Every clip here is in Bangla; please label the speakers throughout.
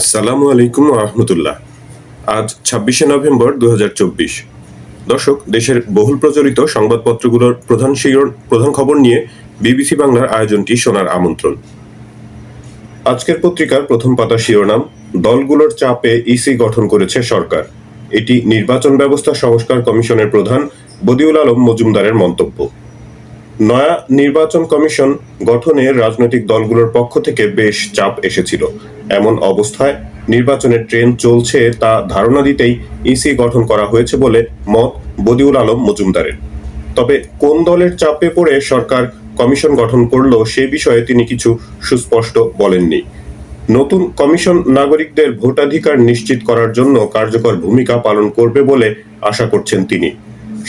Speaker 1: আসসালামু আলাইকুম রহমতুল্লাহ। আজ ছাব্বিশে নভেম্বর দু দর্শক, দেশের বহুল প্রচলিত সংবাদপত্রগুলোর প্রধান শিরোন প্রধান খবর নিয়ে বিবিসি বাংলার আয়োজনটি শোনার আমন্ত্রণ। আজকের পত্রিকার প্রথম পাতা শিরোনাম, দলগুলোর চাপে ইসি গঠন করেছে সরকার। এটি নির্বাচন ব্যবস্থা সংস্কার কমিশনের প্রধান বদিউল আলম মজুমদারের মন্তব্য। নয়া নির্বাচন কমিশন গঠনে রাজনৈতিক দলগুলোর পক্ষ থেকে বেশ চাপ এসেছিল। এমন অবস্থায় নির্বাচনের ট্রেন চলছে তা ধারণা দিতেই ইসি গঠন করা হয়েছে বলে মত বদিউল আলম মজুমদারের। তবে কোন দলের চাপে পড়ে সরকার কমিশন গঠন করল সে বিষয়ে তিনি কিছু সুস্পষ্ট বলেননি। নতুন কমিশন নাগরিকদের ভোটাধিকার নিশ্চিত করার জন্য কার্যকর ভূমিকা পালন করবে বলে আশা করছেন তিনি।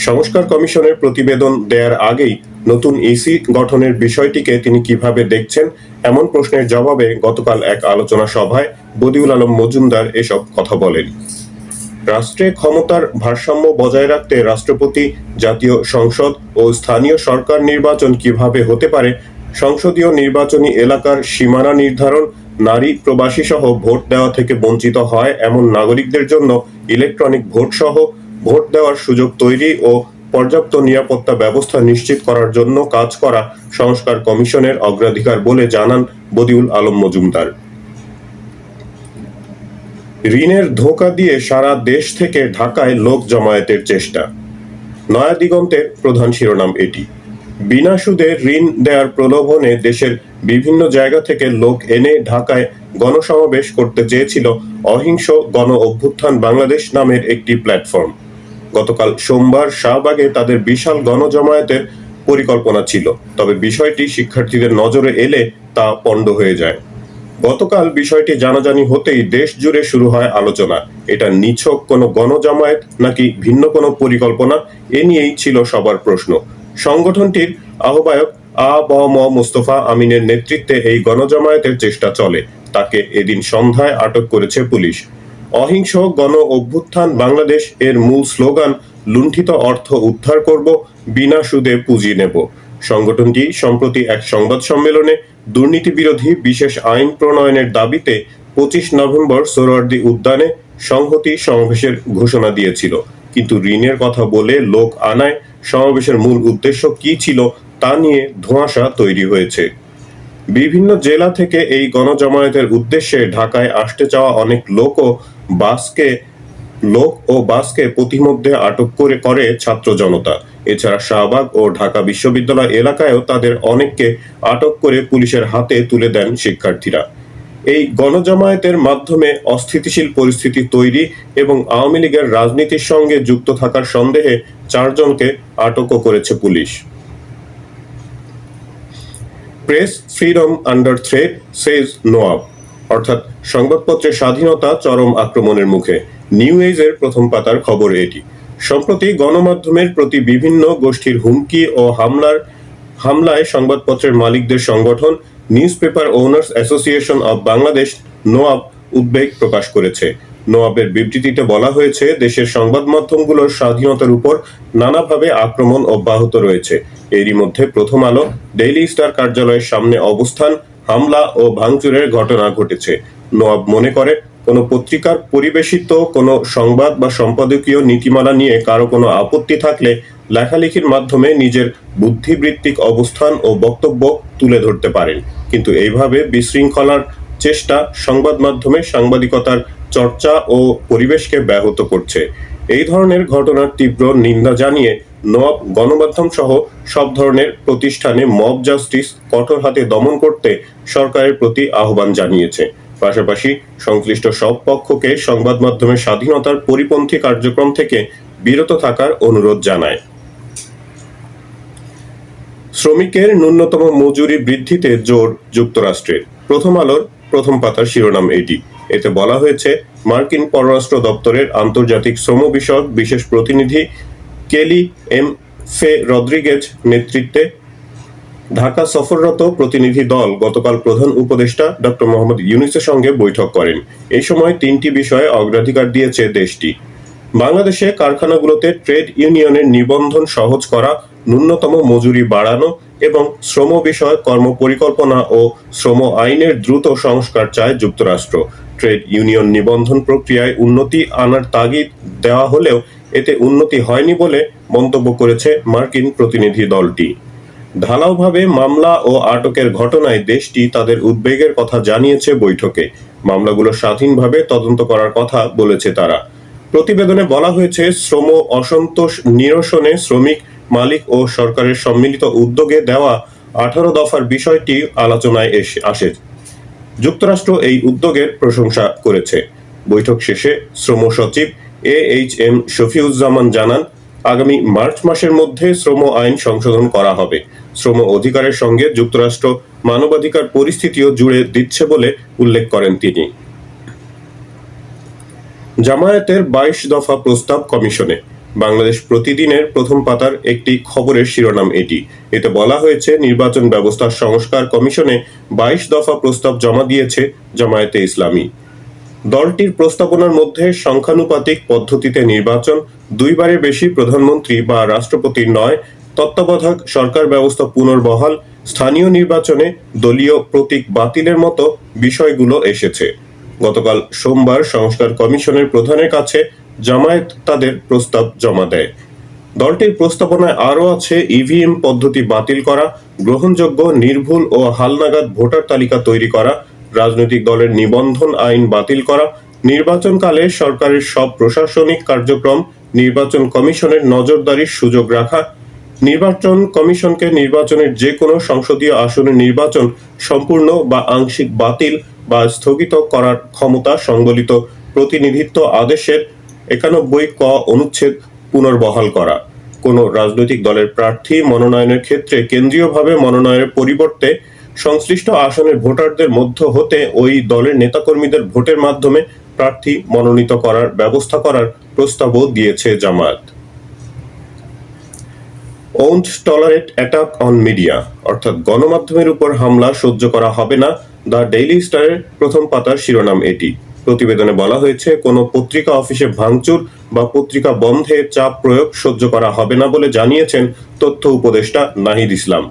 Speaker 1: সংস্কার কমিশনের প্রতিবেদন দেওয়ার আগেই নতুন ইসি গঠনের বিষয়টিকে তিনি কীভাবে দেখছেন এমন প্রশ্নের জবাবে গতকাল এক আলোচনা সভায় বদিউল আলম মজুমদার এসব কথা বলেন। রাষ্ট্রে ক্ষমতার ভারসাম্য বজায় রাখতে রাষ্ট্রপতি, জাতীয় সংসদ ও স্থানীয় সরকার নির্বাচন কীভাবে হতে পারে, সংসদীয় নির্বাচনী এলাকার সীমানা নির্ধারণ, নারী প্রবাসী সহ ভোট দেওয়া থেকে বঞ্চিত হয় এমন নাগরিকদের জন্য ইলেকট্রনিক ভোট সহ ভোট দেওয়ার সুযোগ তৈরি ও পর্যাপ্ত নিরাপত্তা ব্যবস্থা নিশ্চিত করার জন্য কাজ করা সংস্কার কমিশনের অগ্রাধিকার বলে জানান বদিউল আলম মজুমদার। ঋণের ধোকা দিয়ে সারা দেশ থেকে ঢাকায় লোক জমায়েতের চেষ্টা। নয়া দিগন্তের প্রধান শিরোনাম এটি। বিনা সুদে ঋণ দেওয়ার প্রলোভনে দেশের বিভিন্ন জায়গা থেকে লোক এনে ঢাকায় গণসমাবেশ করতে চেয়েছিল অহিংস গণ অভ্যুত্থান বাংলাদেশ নামের একটি প্ল্যাটফর্ম। গতকাল সোমবার শাহবাগে তাদের বিশাল গণজমায়েতের পরিকল্পনা ছিল। তবে বিষয়টি শিক্ষার্থীদের নজরে এলে তা পণ্ড হয়ে যায়। গতকাল বিষয়টি জানাজানি হতেই দেশ জুড়ে শুরু হয় আলোচনা। এটা নিছক কোনো গণজামায়াত নাকি ভিন্ন কোনো পরিকল্পনা, এ নিয়েই ছিল সবার প্রশ্ন। সংগঠনটির আহ্বায়ক আ ব ম মোস্তফা আমিনের নেতৃত্বে এই গণজামায়াতের চেষ্টা চলে। তাকে এদিন সন্ধ্যায় আটক করেছে পুলিশ। অহিংস গণ অভ্যুত্থান বাংলাদেশ এর মূল স্লোগান, লুণ্ঠিত অর্থ উদ্ধার করব, বিনা সুদে পুঁজি নেব। সংগঠনটি, সম্প্রতি এক সংবাদ সম্মেলনে দুর্নীতি বিরোধী বিশেষ আইন প্রণয়নের দাবিতে পঁচিশ নভেম্বর সোহরাওয়ার্দী উদ্যানে সংহতি সমাবেশের ঘোষণা দিয়েছিল। কিন্তু ঋণের কথা বলে লোক আনায় সমাবেশের মূল উদ্দেশ্য কি ছিল তা নিয়ে ধোঁয়াশা তৈরি হয়েছে। বিভিন্ন জেলা থেকে এই গণজমায়েতের উদ্দেশ্যে ঢাকায় আসতে চাওয়া অনেক লোকও বাসকে, লোক ও বাসকে প্রতিমধ্যে আটক করে করে ছাত্র জনতা। এছাড়া শাহবাগ ও ঢাকা বিশ্ববিদ্যালয় এলাকায়ও তাদের অনেককে আটক করে পুলিশের হাতে তুলে দেন শিক্ষার্থীরা। এই গণজামায়াতের মাধ্যমে অস্থিতিশীল পরিস্থিতি তৈরি এবং আওয়ামী লীগের রাজনীতির সঙ্গে যুক্ত থাকার সন্দেহে চারজনকে আটকও করেছে police. Press freedom under threat, says Noab. অর্থাৎ সংবাদপত্রের স্বাধীনতা চরম আক্রমণের মুখে। নিউ এজের প্রথম পাতার খবর এটি। সম্প্রতি গণমাধ্যমের প্রতি বিভিন্ন গোষ্ঠীর হুমকি ও হামলার হামলায় সংবাদপত্রের মালিকদের সংগঠন newspaper owners association of Bangladesh, Noab, উদ্বেগ প্রকাশ করেছে। নোয়াবের বিবৃতিতে বলা হয়েছে, দেশের সংবাদ মাধ্যমগুলোর স্বাধীনতার উপর নানাভাবে আক্রমণ অব্যাহত রয়েছে। এরই মধ্যে প্রথম আলো, ডেইলি স্টার কার্যালয়ের সামনে অবস্থান হামলা ও ভাঙচুরের ঘটনা ঘটেছে। নোয়াব মনে করে, কোনো পত্রিকার পরিবেশিত কোনো সংবাদ বা সম্পাদকীয় নীতিমালা নিয়ে কারও কোনো আপত্তি থাকলে লেখালেখির মাধ্যমে নিজের বুদ্ধিবৃত্তিক অবস্থান ও বক্তব্য তুলে ধরতে পারেন। কিন্তু এইভাবে বিশৃঙ্খলার চেষ্টা সংবাদ মাধ্যমে সাংবাদিকতার চর্চা ও পরিবেশকে ব্যাহত করছে। এই ধরনের ঘটনার তীব্র নিন্দা জানিয়ে নব গণমাধ্যম সহ সব ধরনের প্রতিষ্ঠানে মব জাস্টিস কঠোর হাতে দমন করতে সরকারের প্রতি আহ্বান জানিয়েছে। পাশাপাশি সংশ্লিষ্ট সব পক্ষকে সংবাদ মাধ্যমের স্বাধীনতার পরিপন্থী কার্যক্রম থেকে বিরত থাকার অনুরোধ জানায়। শ্রমিকের ন্যূনতম মজুরি বৃদ্ধিতে জোর যুক্তরাষ্ট্রের। প্রথম আলোর প্রথম পাতার শিরোনাম এটি। এতে বলা হয়েছে, মার্কিন পররাষ্ট্র দপ্তরের আন্তর্জাতিক শ্রম বিষয়ক বিশেষ প্রতিনিধি কেলি এম ফে রদ্রিগেজ নেতৃত্বে ঢাকা সফররত প্রতিনিধি দল গতকাল প্রধান উপদেষ্টা ডক্টর মোহাম্মদ ইউনুসের সঙ্গে বৈঠক করেন। এই সময় তিনটি বিষয়ে অগ্রাধিকার দিয়েছে দেশটি। বাংলাদেশে কারখানাগুলোতে ট্রেড ইউনিয়নের নিবন্ধন সহজ করা, ন্যূনতম মজুরি বাড়ানো এবং শ্রম বিষয়ক কর্মপরিকল্পনা ও শ্রম আইনের দ্রুত সংস্কার চায় যুক্তরাষ্ট্র। ট্রেড ইউনিয়ন নিবন্ধন প্রক্রিয়ায় উন্নতি আনার তাগিদ দেওয়া হলেও এতে উন্নতি হয়নি বলে মন্তব্য করেছে মার্কিন প্রতিনিধি দলটি। ঢালাওভাবে মামলা ও আটকের ঘটনায় দেশটি তাদের উদ্বেগের কথা জানিয়েছে বৈঠকে। মামলাগুলো স্বাধীনভাবে তদন্ত করার কথা বলেছে তারা। প্রতিবেদনে বলা হয়েছে, শ্রম অসন্তোষ নিরসনে শ্রমিক, মালিক ও সরকারের সম্মিলিত উদ্যোগে দেওয়া আঠারো দফার বিষয়টি আলোচনায় এসে আসে। যুক্তরাষ্ট্র এই উদ্যোগের প্রশংসা করেছে। বৈঠক শেষে শ্রম সচিব এ এইচ এম শফিউজ্জামান জানান, আগামী মার্চ মাসের মধ্যে শ্রম আইন সংশোধন করা হবে। শ্রম অধিকারের সঙ্গে যুক্তরাষ্ট্র মানবাধিকার পরিস্থিতিও জুড়ে দিচ্ছে বলে উল্লেখ করেন তিনি। জামায়াতের বাইশ দফা প্রস্তাব কমিশনে বাংলাদেশ প্রতিদিনের প্রথম পাতার একটি খবরের শিরোনাম এটি। এতে বলা হয়েছে, নির্বাচন ব্যবস্থা সংস্কার কমিশনে বাইশ দফা প্রস্তাব জমা দিয়েছে জামায়াতে ইসলামী। দলটির প্রস্তাবনার মধ্যে সংখ্যানুপাতিক পদ্ধতিতে নির্বাচন দুইবারের বেশি প্রধানমন্ত্রী বা রাষ্ট্রপতির নয়, তত্ত্বাবধায়ক সরকার ব্যবস্থা পুনর্বহাল, স্থানীয় নির্বাচনে দলীয় প্রতীক বাতিলের মতো বিষয়গুলো এসেছে। গতকাল সোমবার সংস্কার কমিশনের প্রধানের কাছে জামায়াত তাদের প্রস্তাব জমা দেয়। দলটির প্রস্তাবনায় আরও আছে ইভিএম পদ্ধতি বাতিল করা, গ্রহণযোগ্য, নির্ভুল ও হালনাগাদ ভোটার তালিকা তৈরি করা, রাজনৈতিক দলের নিবন্ধন আইন বাতিল করা, নির্বাচনকালে সরকারের সব প্রশাসনিক কার্যক্রম, নির্বাচন কমিশনের নজরদারির সুযোগ রাখা, নির্বাচন কমিশনকে নির্বাচনের যে কোনো সংসদীয় আসনের নির্বাচন সম্পূর্ণ বা আংশিক বাতিল বা স্থগিত করার ক্ষমতা সংবলিত প্রতিনিধিত্ব আদেশের একানব্বই ক অনুচ্ছেদ পুনর্বহাল করা। কোনো রাজনৈতিক দলের প্রার্থী মনোনয়নের ক্ষেত্রে কেন্দ্রীয়ভাবে মনোনয়নের পরিবর্তে সংশ্লিষ্ট আসনের ভোটারদের মধ্য হতে ওই দলের নেতাকর্মীদের ভোটের মাধ্যমে প্রার্থী মনোনীত করার ব্যবস্থা করার প্রস্তাবও দিয়েছে Jamaat. Won't tolerate attack on media অর্থাৎ গণমাধ্যমের উপর হামলা সহ্য করা হবে না, দ্য ডেইলি স্টারের প্রথম পাতার শিরোনাম এটি। প্রতিবেদনে বলা হয়েছে, কোনো পত্রিকা অফিসে ভাঙচুর বা পত্রিকা বন্ধে চাপ প্রয়োগ সহ্য করা হবে না বলে জানিয়েছেন তথ্য উপদেষ্টা নাহিদ ইসলাম।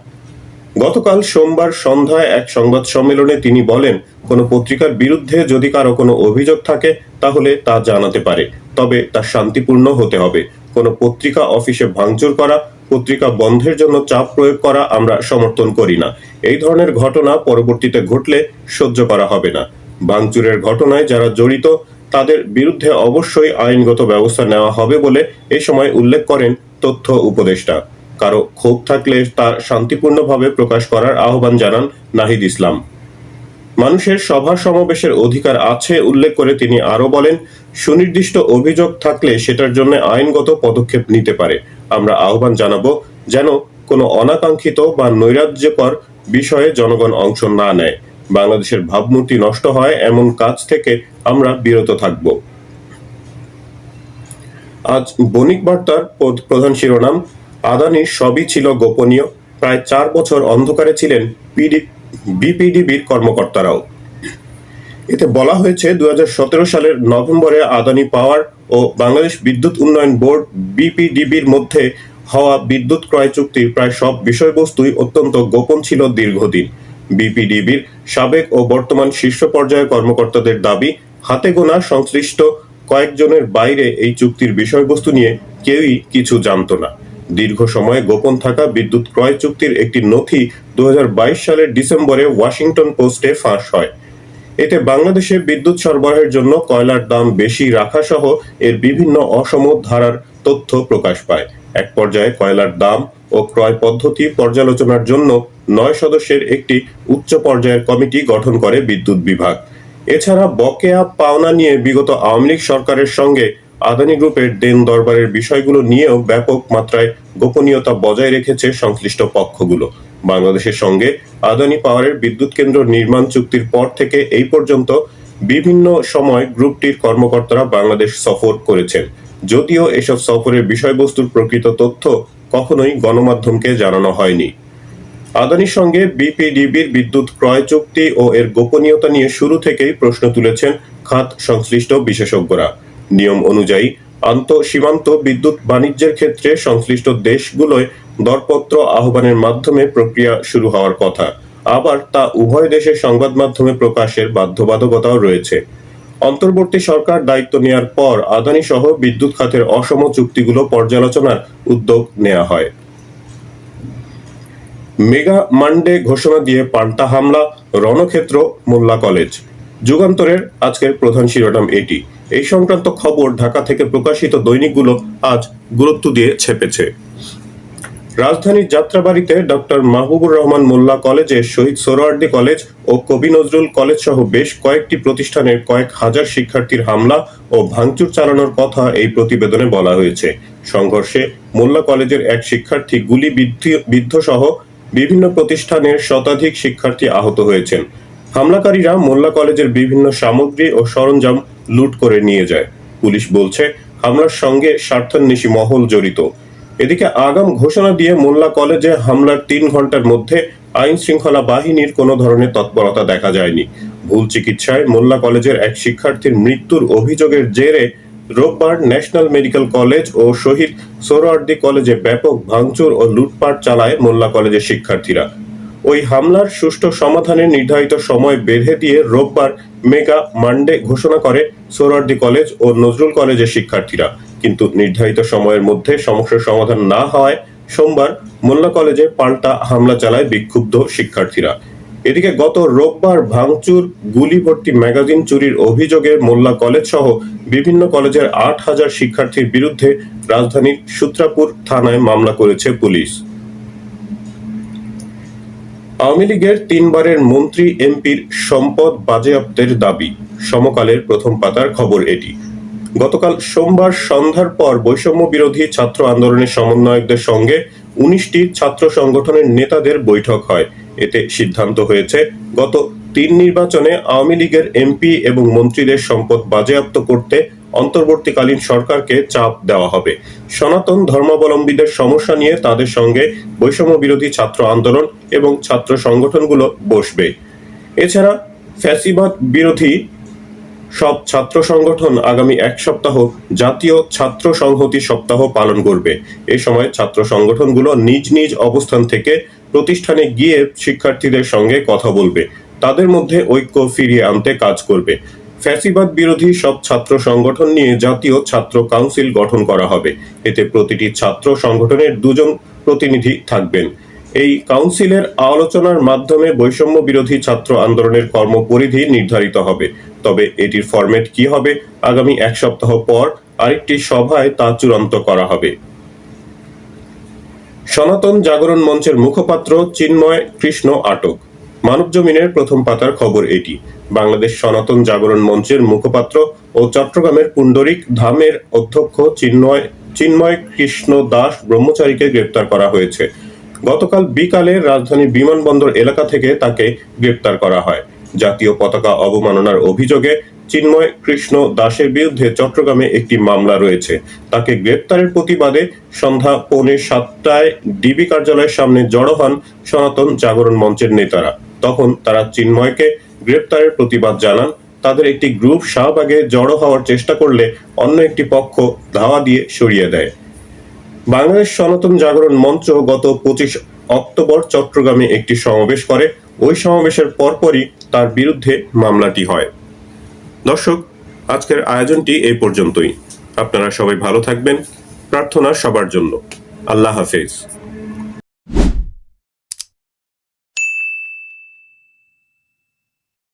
Speaker 1: গতকাল সোমবার সন্ধ্যায় এক সংবাদ সম্মেলনে তিনি বলেন, কোনো পত্রিকার বিরুদ্ধে যদি কারও কোনো অভিযোগ থাকে, তাহলে তা জানাতে পারে। তবে তা শান্তিপূর্ণ হতে হবে। কোনো পত্রিকা অফিসে ভাঙচুর করা, পত্রিকা বন্ধের জন্য চাপ প্রয়োগ করা আমরা সমর্থন করি না। এই ধরনের ঘটনা পরবর্তীতে ঘটলে সহ্য করা হবে না। ভাঙচুরের ঘটনায় যারা জড়িত, তাদের বিরুদ্ধে অবশ্যই আইনগত ব্যবস্থা নেওয়া হবে বলে এ সময় উল্লেখ করেন তথ্য উপদেষ্টা। কারও ক্ষোভ থাকলে তা শান্তিপূর্ণভাবে প্রকাশ করার আহ্বান জানান নাহিদ ইসলাম। মানুষের সভা সমাবেশের অধিকার আছে উল্লেখ করে তিনি আরও বলেন, সুনির্দিষ্ট অভিযোগ থাকলে সেটার জন্য আইনগত পদক্ষেপ নিতে পারে। আমরা আহ্বান জানাব যেন কোনো অনাকাঙ্ক্ষিত বা নৈরাজ্যকর বিষয়ে জনগণ অংশ না নেয়। বাংলাদেশের ভাবমূর্তি নষ্ট হয়, এমন কাজ থেকে আমরা বিরত থাকব। আজ বণিক বার্তার প্রধান শিরোনাম, আদানি সবই ছিল গোপনীয়, প্রায় চার বছর অন্ধকারে ছিলেন পিডি, বিপিডিবির কর্মকর্তারাও। এতে বলা হয়েছে দুই হাজার সতেরো সালের নভেম্বরে আদানি পাওয়ার ও বাংলাদেশ বিদ্যুৎ উন্নয়ন বোর্ড বিপিডিবির মধ্যে হওয়া বিদ্যুৎ ক্রয় চুক্তির প্রায় সব বিষয়বস্তুই অত্যন্ত গোপন ছিল দীর্ঘদিন। বিপিডিবির সাবেক ও বর্তমান শীর্ষ পর্যায়ের কর্মকর্তাদের দাবি, হাতে গোনা সংশ্লিষ্ট কয়েকজনের বাইরে এই চুক্তির বিষয়বস্তু নিয়ে কেউই কিছু জানতো না। দীর্ঘ সময় গোপন থাকা বিদ্যুৎ ক্রয় চুক্তির একটি নথি দু হাজার বাইশ সালের ডিসেম্বরে ওয়াশিংটন পোস্টে ফাঁস হয়। এতে বাংলাদেশে বিদ্যুৎ সরবরাহের জন্য কয়লার দাম বেশি রাখা সহ এর বিভিন্ন অসম ধারার তথ্য প্রকাশ পায়। এক পর্যায়ে কয়লার দাম ও ক্রয় পদ্ধতি পর্যালোচনার জন্য নয় সদস্যের একটি উচ্চ পর্যায়ের কমিটি গঠন করে বিদ্যুৎ বিভাগ। এছাড়া বকেয়া পাওনা নিয়ে বিগত আওয়ামী লীগ সরকারের সঙ্গে আদানি গ্রুপের দেন দরবারের বিষয়গুলো নিয়েও ব্যাপক মাত্রায় গোপনীয়তা বজায় রেখেছে সংশ্লিষ্ট পক্ষগুলো। বাংলাদেশের সঙ্গে আদানি পাওয়ারের বিদ্যুৎ কেন্দ্র নির্মাণ চুক্তির পর থেকে এই পর্যন্ত বিভিন্ন সময় গ্রুপটির কর্মকর্তারা বাংলাদেশ সফর করেছেন। যদিও এসব সফরের বিষয়বস্তুর প্রকৃত তথ্য কখনোই গণমাধ্যমকে জানানো হয়নি। আদানির সঙ্গে বিপিডিবির বিদ্যুৎ ক্রয় চুক্তি ও এর গোপনীয়তা নিয়ে শুরু থেকেই প্রশ্ন তুলেছেন খাত সংশ্লিষ্ট বিশেষজ্ঞরা। নিয়ম অনুযায়ী, আন্ত সীমান্ত বিদ্যুৎ বাণিজ্যের ক্ষেত্রে সংশ্লিষ্ট দেশগুলোয় দরপত্র আহ্বানের মাধ্যমে প্রক্রিয়া শুরু হওয়ার কথা। আবার তা উভয় দেশের সংবাদ মাধ্যমে প্রকাশের বাধ্যবাধকতাও রয়েছে। অন্তর্বর্তী সরকার দায়িত্ব নেয়ার পর আদানি সহ বিদ্যুৎ খাতের অসম চুক্তিগুলো পর্যালোচনার উদ্যোগ নেওয়া হয়। মেগা মান্ডে ঘোষণা দিয়ে পাল্টা হামলা, রণক্ষেত্র, মোল্লা কলেজ। যুগান্তরের আজকের প্রধান শিরোনাম এটি। এই সংক্রান্ত খবর ঢাকা থেকে প্রকাশিত দৈনিকগুলো আজ গুরুত্ব দিয়ে ছেপেছে। রাজধানীর যাত্রাবাড়িতে ডক্টর মাহবুবুর রহমান মোল্লা কলেজে শহীদ সোহরাওয়ার্দী কলেজ ও কবি নজরুল কলেজ সহ বেশ কয়েকটি প্রতিষ্ঠানের কয়েক হাজার শিক্ষার্থীর হামলা ও ভাঙচুর চালানোর কথা এই প্রতিবেদনে বলা হয়েছে। সংঘর্ষে মোল্লা কলেজের এক শিক্ষার্থী গুলি বিদ্ধ- সহ বিভিন্ন প্রতিষ্ঠানের শতাধিক শিক্ষার্থী আহত হয়েছেন। হামলাকারীরা মোল্লা কলেজের বিভিন্ন সামগ্রী ও সরঞ্জাম লুট করে নিয়ে যায়। পুলিশ বলছে, হামলার সঙ্গে স্বার্থান্বেষী মহল জড়িত। এদিকে আগাম ঘোষণা দিয়ে মোল্লা কলেজে হামলার তিন ঘণ্টার মধ্যে আইন শৃঙ্খলা বাহিনীর কোনো ধরনের তৎপরতা দেখা যায়নি। ভুল চিকিৎসায় মোল্লা কলেজের এক শিক্ষার্থীর মৃত্যুর অভিযোগের জেরে রোববার ন্যাশনাল মেডিকেল কলেজ ও শহীদ সোহরাওয়ার্দী কলেজে ব্যাপক ভাঙচুর ও লুটপাট চালায় মোল্লা কলেজের শিক্ষার্থীরা। ওই হামলার সুষ্ঠু সমাধানে নির্ধারিত সময় বেঁধে দিয়ে রোববার মেগা মান্ডে ঘোষণা করে সোহরাওয়ার্দী কলেজ ও নজরুল কলেজের শিক্ষার্থীরা। কিন্তু নির্ধারিত সময়ের মধ্যে সমস্যার সমাধান না হওয়ায় সোমবার মোল্লা কলেজে পাল্টা হামলা চালায় বিক্ষুব্ধ শিক্ষার্থীরা। এদিকে গত রোববার ভাঙচুর গুলি ভর্তি ম্যাগাজিন চুরির অভিযোগে মোল্লা কলেজ সহ বিভিন্ন কলেজের আট হাজার শিক্ষার্থীর বিরুদ্ধে রাজধানীর সূত্রাপুর থানায় মামলা করেছে পুলিশ। আওয়ামী লীগের তিনবারের মন্ত্রী এমপির সম্পদ বাজেয়াপ্তের দাবি। সমকালের প্রথম পাতার খবর এটি। গতকাল সোমবার সন্ধ্যার পর বৈষম্য বিরোধী ছাত্র আন্দোলনের সমন্বয়কদের সঙ্গে উনিশটি ছাত্র সংগঠনের নেতাদের বৈঠক হয়। এতে সিদ্ধান্ত হয়েছে, গত তিন নির্বাচনে আওয়ামী লীগের এমপি এবং মন্ত্রীদের সম্পদ বাজেয়াপ্ত করতে অন্তর্বর্তীকালীন সরকারকে চাপ দেওয়া হবে। সনাতন ধর্মাবলম্বীদের সমস্যা নিয়ে তাদের সঙ্গে বৈষম্য বিরোধী ছাত্র আন্দোলন এবং ছাত্র সংগঠনগুলো বসবে। এছাড়া ফ্যাসিবাদ বিরোধী সব ছাত্র সংগঠন আগামী এক সপ্তাহ জাতীয় ছাত্র সংহতি সপ্তাহ পালন করবে। এ সময় ছাত্র সংগঠনগুলো নিজ নিজ অবস্থান থেকে প্রতিষ্ঠানে গিয়ে শিক্ষার্থীদের সঙ্গে কথা বলবে। তাদের মধ্যে ঐক্য ফিরিয়ে আনতে কাজ করবে। ফ্যাসিবাদ বিরোধী সব ছাত্র সংগঠন নিয়ে জাতীয় ছাত্র কাউন্সিল গঠন করা হবে। এতে প্রতিটি ছাত্র সংগঠনের দুজন প্রতিনিধি থাকবেন। এই কাউন্সিলের আলোচনার মাধ্যমে বৈষম্য বিরোধী ছাত্র আন্দোলনের কর্মপরিধি নির্ধারিত হবে। তবে এটির ফরম্যাট কি হবে, আগামী এক সপ্তাহ পর আরেকটি সভায় তা চূড়ান্ত করা হবে। সনাতন জাগরণ মঞ্চের মুখপাত্র চিন্ময় কৃষ্ণ আটক। মানব জমিনের প্রথম পাতার খবর এটি। বাংলাদেশ সনাতন জাগরণ মঞ্চের মুখপাত্র ও চট্টগ্রামের পুণ্ডরিক ধামের অধ্যক্ষ চিন্ময় চিন্ময় কৃষ্ণ দাস ব্রহ্মচারীকে গ্রেপ্তার করা হয়েছে। গতকাল বিকালে রাজধানীর বিমানবন্দর এলাকা থেকে তাকে গ্রেপ্তার করা হয়। জাতীয় পতাকা অবমাননার অভিযোগে চিন্ময় কৃষ্ণ দাসের বিরুদ্ধে চট্টগ্রামে একটি মামলা রয়েছে। তাকে গ্রেপ্তারের প্রতিবাদে সন্ধ্যা পৌনে সাতটায় ডিবি কার্যালয়ের সামনে জড়ো হন সনাতন জাগরণ মঞ্চের নেতারা। তখন তারা চিন্ময়কে গ্রেপ্তারের প্রতিবাদ জানান। তাদের একটি গ্রুপ শাহবাগে জড়ো হওয়ার চেষ্টা করলে অন্য একটি পক্ষ ধাওয়া দিয়ে সরিয়ে দেয়। বাংলাদেশ সনাতন জাগরণ মঞ্চ গত পঁচিশ অক্টোবর চট্টগ্রামে একটি সমাবেশ করে। ওই সমাবেশের পরপরই তার বিরুদ্ধে মামলাটি হয়। দর্শক, আজকের আয়োজনটি এই পর্যন্তই। আপনারা সবাই ভালো থাকবেন। প্রার্থনা সবার জন্য। আল্লাহ হাফেজ।